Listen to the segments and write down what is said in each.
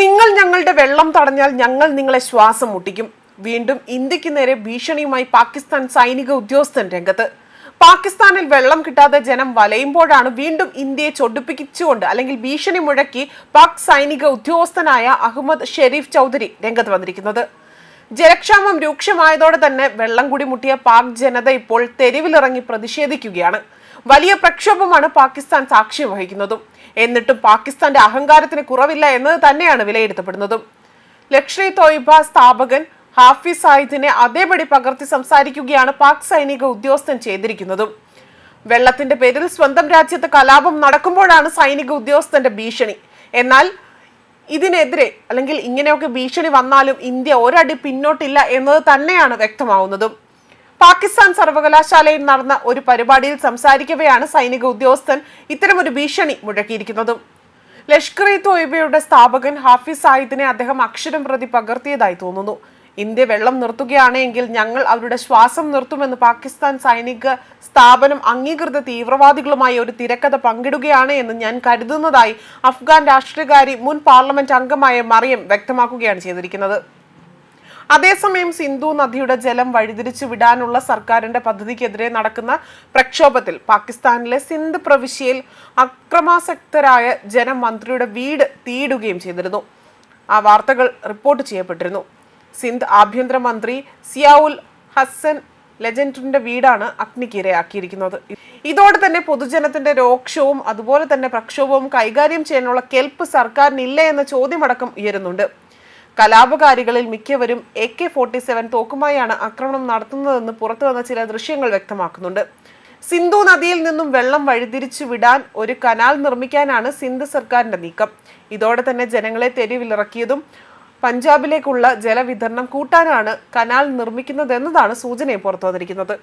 നിങ്ങൾ ഞങ്ങളുടെ വെള്ളം തടഞ്ഞാൽ ഞങ്ങൾ നിങ്ങളെ ശ്വാസം മുട്ടിക്കും. വീണ്ടും ഇന്ത്യയ്ക്ക് നേരെ ഭീഷണിയുമായി പാകിസ്ഥാൻ സൈനിക ഉദ്യോഗസ്ഥൻ രംഗത്ത്. പാകിസ്ഥാനിൽ വെള്ളം കിട്ടാതെ ജനം വലയുമ്പോഴാണ് വീണ്ടും ഇന്ത്യയെ ചൊടിപ്പിച്ചുകൊണ്ട് അല്ലെങ്കിൽ ഭീഷണി മുഴക്കി പാക് സൈനിക ഉദ്യോഗസ്ഥനായ അഹമ്മദ് ഷെരീഫ് ചൗധരി രംഗത്ത് വന്നിരിക്കുന്നത്. ജലക്ഷാമം രൂക്ഷമായതോടെ തന്നെ വെള്ളം കൂടി മുട്ടിയ പാക് ജനത ഇപ്പോൾ തെരുവിലിറങ്ങി പ്രതിഷേധിക്കുകയാണ്. വലിയ പ്രക്ഷോഭമാണ് പാകിസ്ഥാൻ സാക്ഷ്യം വഹിക്കുന്നതും. എന്നിട്ടും പാകിസ്ഥാന്റെ അഹങ്കാരത്തിന് കുറവില്ല എന്നത് തന്നെയാണ് വിലയിരുത്തപ്പെടുന്നതും. ലക്ഷ്മി തോയിബ സ്ഥാപകൻ ഹാഫിസ് സായിദിനെ അതേപടി പകർത്തി സംസാരിക്കുകയാണ് പാക് സൈനിക ഉദ്യോഗസ്ഥൻ ചെയ്തിരിക്കുന്നതും. വെള്ളത്തിന്റെ പേരിൽ സ്വന്തം രാജ്യത്ത് കലാപം നടക്കുമ്പോഴാണ് സൈനിക ഉദ്യോഗസ്ഥന്റെ ഭീഷണി. എന്നാൽ ഇതിനെതിരെ അല്ലെങ്കിൽ ഇങ്ങനെയൊക്കെ ഭീഷണി വന്നാലും ഇന്ത്യ ഒരടി പിന്നോട്ടില്ല എന്നത് തന്നെയാണ് വ്യക്തമാവുന്നതും. പാകിസ്ഥാൻ സർവകലാശാലയിൽ നടന്ന ഒരു പരിപാടിയിൽ സംസാരിക്കവെയാണ് സൈനിക ഉദ്യോഗസ്ഥൻ ഇത്തരമൊരു ഭീഷണി മുഴക്കിയിരിക്കുന്നതും. ലഷ്കർ ഇ തോയിബയുടെ സ്ഥാപകൻ ഹാഫിസ് സായിദിനെ അദ്ദേഹം അക്ഷരം പ്രതി പകർത്തിയതായി തോന്നുന്നു. ഇന്ത്യ വെള്ളം നിർത്തുകയാണെങ്കിൽ ഞങ്ങൾ അവരുടെ ശ്വാസം നിർത്തുമെന്ന് പാകിസ്ഥാൻ സൈനിക സ്ഥാപനം അംഗീകൃത തീവ്രവാദികളുമായി ഒരു തിരക്കഥ പങ്കിടുകയാണ് എന്ന് ഞാൻ കരുതുന്നതായി അഫ്ഗാൻ രാഷ്ട്രീയകാരി മുൻ പാർലമെന്റ് അംഗമായ മറിയം വ്യക്തമാക്കുകയാണ് ചെയ്തിരിക്കുന്നത്. അതേസമയം സിന്ധു നദിയുടെ ജലം വഴിതിരിച്ചു വിടാനുള്ള സർക്കാരിന്റെ പദ്ധതിക്കെതിരെ നടക്കുന്ന പ്രക്ഷോഭത്തിൽ പാകിസ്ഥാനിലെ സിന്ധ് പ്രവിശ്യയിൽ അക്രമാസക്തരായ ജനം മന്ത്രിയുടെ വീട് തീയിടുകയും ചെയ്തിരുന്നു. ആ വാർത്തകൾ റിപ്പോർട്ട് ചെയ്യപ്പെട്ടിരുന്നു. സിന്ധ് ആഭ്യന്തരമന്ത്രി സിയാവുൽ ഹസൻ ലെജൻഡിന്റെ വീടാണ് അഗ്നിക്കിരയാക്കിയിരിക്കുന്നത്. ഇതോടെ തന്നെ പൊതുജനത്തിന്റെ രോക്ഷവും അതുപോലെ തന്നെ പ്രക്ഷോഭവും കൈകാര്യം ചെയ്യാനുള്ള കെൽപ്പ് സർക്കാരിനില്ല എന്ന ചോദ്യമടക്കം ഉയരുന്നുണ്ട്. കലാപകാരികളിൽ മിക്കവരും എ കെ ഫോർട്ടി സെവൻ തോക്കുമായാണ് ആക്രമണം നടത്തുന്നതെന്ന് പുറത്തു വന്ന ചില ദൃശ്യങ്ങൾ വ്യക്തമാക്കുന്നുണ്ട്. സിന്ധു നദിയിൽ നിന്നും വെള്ളം വഴിതിരിച്ചു വിടാൻ ഒരു കനാൽ നിർമ്മിക്കാനാണ് സിന്ധ് സർക്കാരിന്റെ നീക്കം. ഇതോടെ തന്നെ ജനങ്ങളെ തെരുവിലിറക്കിയതും പഞ്ചാബിലേക്കുള്ള ജലവിതരണം കൂട്ടാനാണ് കനാൽ നിർമ്മിക്കുന്നതെന്നതാണ് സൂചനയെ പുറത്തു വന്നിരിക്കുന്നത്.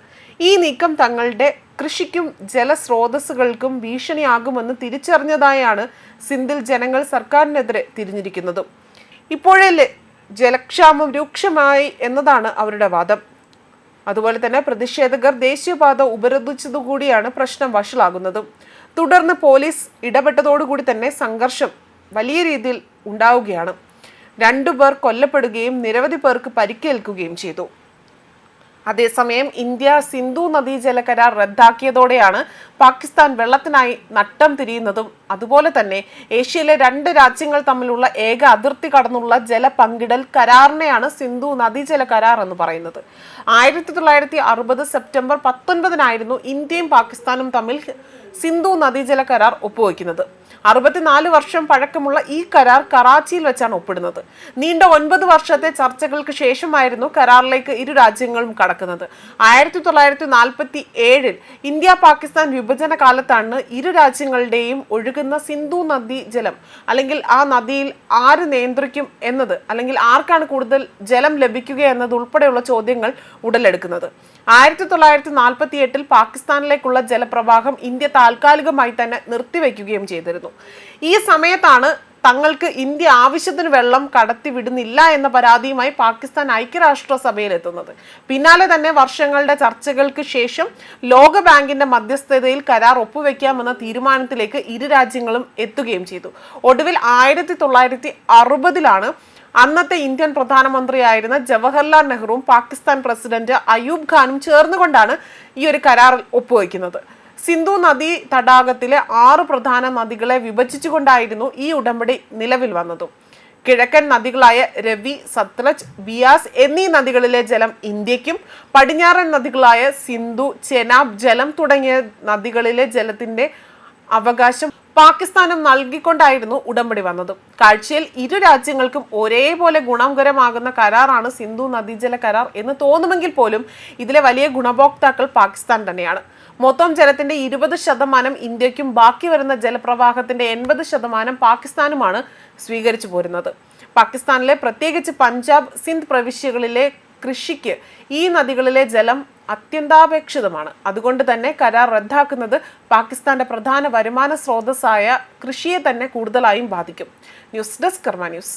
ഈ നീക്കം തങ്ങളുടെ കൃഷിക്കും ജലസ്രോതസ്സുകൾക്കും ഭീഷണിയാകുമെന്ന് തിരിച്ചറിഞ്ഞതായാണ് സിന്ധിൽ ജനങ്ങൾ സർക്കാരിനെതിരെ തിരിഞ്ഞിരിക്കുന്നതും. ഇപ്പോഴല്ലേ ജലക്ഷാമം രൂക്ഷമായി എന്നതാണ് അവരുടെ വാദം. അതുപോലെ തന്നെ പ്രതിഷേധകർ ദേശീയപാത ഉപരോധിച്ചതുകൂടിയാണ് പ്രശ്നം വഷളാകുന്നതും. തുടർന്ന് പോലീസ് ഇടപെട്ടതോടുകൂടി തന്നെ സംഘർഷം വലിയ രീതിയിൽ ഉണ്ടാവുകയാണ്. രണ്ടു പേർ കൊല്ലപ്പെടുകയും നിരവധി പേർക്ക് പരിക്കേൽക്കുകയും ചെയ്തു. അതേസമയം ഇന്ത്യ സിന്ധു നദീജല കരാർ റദ്ദാക്കിയതോടെയാണ് പാകിസ്ഥാൻ വെള്ളത്തിനായി നട്ടം തിരിയുന്നതും അതുപോലെ തന്നെ ഏഷ്യയിലെ രണ്ട് രാജ്യങ്ങൾ തമ്മിലുള്ള ഏക അതിർത്തി കടന്നുള്ള ജല പങ്കിടൽ കരാറിനെയാണ് സിന്ധു നദീജല കരാർ എന്ന് പറയുന്നത്. ആയിരത്തി തൊള്ളായിരത്തി അറുപത് സെപ്റ്റംബർ പത്തൊൻപതിനായിരുന്നു ഇന്ത്യയും പാകിസ്ഥാനും തമ്മിൽ സിന്ധു നദീജല കരാർ ഒപ്പുവയ്ക്കുന്നത് അറുപത്തിനാല് വർഷം പഴക്കമുള്ള ഈ കരാർ കറാച്ചിയിൽ വെച്ചാണ് ഒപ്പിടുന്നത്. നീണ്ട ഒൻപത് വർഷത്തെ ചർച്ചകൾക്ക് ശേഷമായിരുന്നു കരാറിലേക്ക് ഇരു രാജ്യങ്ങളും കടക്കുന്നത്. ആയിരത്തി തൊള്ളായിരത്തി നാൽപ്പത്തി ഏഴിൽ ഇന്ത്യ പാകിസ്ഥാൻ വിഭജന കാലത്താണ് ഇരു രാജ്യങ്ങളുടെയും ഒഴുകുന്ന സിന്ധു നദി ജലം അല്ലെങ്കിൽ ആ നദിയിൽ ആര് നിയന്ത്രിക്കും എന്നത് അല്ലെങ്കിൽ ആർക്കാണ് കൂടുതൽ ജലം ലഭിക്കുക എന്നത് ഉൾപ്പെടെയുള്ള ചോദ്യങ്ങൾ ഉടലെടുക്കുന്നത്. ആയിരത്തി തൊള്ളായിരത്തി നാൽപ്പത്തി എട്ടിൽ പാകിസ്ഥാനിലേക്കുള്ള ജലപ്രവാഹം ഇന്ത്യ താൽക്കാലികമായി തന്നെ നിർത്തിവെക്കുകയും ചെയ്തിരുന്നു. ഈ സമയത്താണ് തങ്ങൾക്ക് ഇന്ത്യ ആവശ്യത്തിന് വെള്ളം കടത്തിവിടുന്നില്ല എന്ന പരാതിയുമായി പാകിസ്ഥാൻ ഐക്യരാഷ്ട്രസഭയിൽ എത്തുന്നത് പിന്നാലെ തന്നെ വർഷങ്ങളുടെ ചർച്ചകൾക്ക് ശേഷം ലോകബാങ്കിന്റെ മധ്യസ്ഥതയിൽ കരാർ ഒപ്പുവെക്കാമെന്ന തീരുമാനത്തിലേക്ക് ഇരു രാജ്യങ്ങളും എത്തുകയും ചെയ്തു. ഒടുവിൽ ആയിരത്തി തൊള്ളായിരത്തി അറുപതിലാണ് അന്നത്തെ ഇന്ത്യൻ പ്രധാനമന്ത്രിയായിരുന്ന ജവഹർലാൽ നെഹ്റുവും പാകിസ്ഥാൻ പ്രസിഡന്റ് അയൂബ് ഖാനും ചേർന്നുകൊണ്ടാണ് ഈ ഒരു കരാറിൽ ഒപ്പുവെക്കുന്നത്. സിന്ധു നദി തടാകത്തിലെ ആറ് പ്രധാന നദികളെ വിഭജിച്ചുകൊണ്ടായിരുന്നു ഈ ഉടമ്പടി നിലവിൽ വന്നത്. കിഴക്കൻ നദികളായ രവി സത്ലജ് ബിയാസ് എന്നീ നദികളിലെ ജലം ഇന്ത്യക്കും പടിഞ്ഞാറൻ നദികളായ സിന്ധു ചെനാബ് ജലം തുടങ്ങിയ നദികളിലെ ജലത്തിന്റെ അവകാശം പാകിസ്ഥാനും നൽകിക്കൊണ്ടായിരുന്നു ഉടമ്പടി വന്നത്. കാഴ്ചയിൽ ഇരു രാജ്യങ്ങൾക്കും ഒരേപോലെ ഗുണകരമാകുന്ന കരാറാണ് സിന്ധു നദീജല കരാർ എന്ന് തോന്നുമെങ്കിൽ പോലും ഇതിലെ വലിയ ഗുണഭോക്താക്കൾ പാകിസ്ഥാൻ തന്നെയാണ്. മൊത്തം ജലത്തിന്റെ ഇരുപത് ശതമാനം ഇന്ത്യക്കും ബാക്കി വരുന്ന ജലപ്രവാഹത്തിന്റെ എൺപത് ശതമാനം പാകിസ്ഥാനുമാണ് സ്വീകരിച്ചു പോരുന്നത്. പാകിസ്ഥാനിലെ പ്രത്യേകിച്ച് പഞ്ചാബ് സിന്ധ് പ്രവിശ്യകളിലെ കൃഷിക്ക് ഈ നദികളിലെ ജലം അത്യന്താപേക്ഷിതമാണ്. അതുകൊണ്ട് തന്നെ കരാർ റദ്ദാക്കുന്നത് പാകിസ്ഥാന്റെ പ്രധാന വരുമാന സ്രോതസ്സായ കൃഷിയെ തന്നെ കൂടുതലായും ബാധിക്കും. News desk Karma news.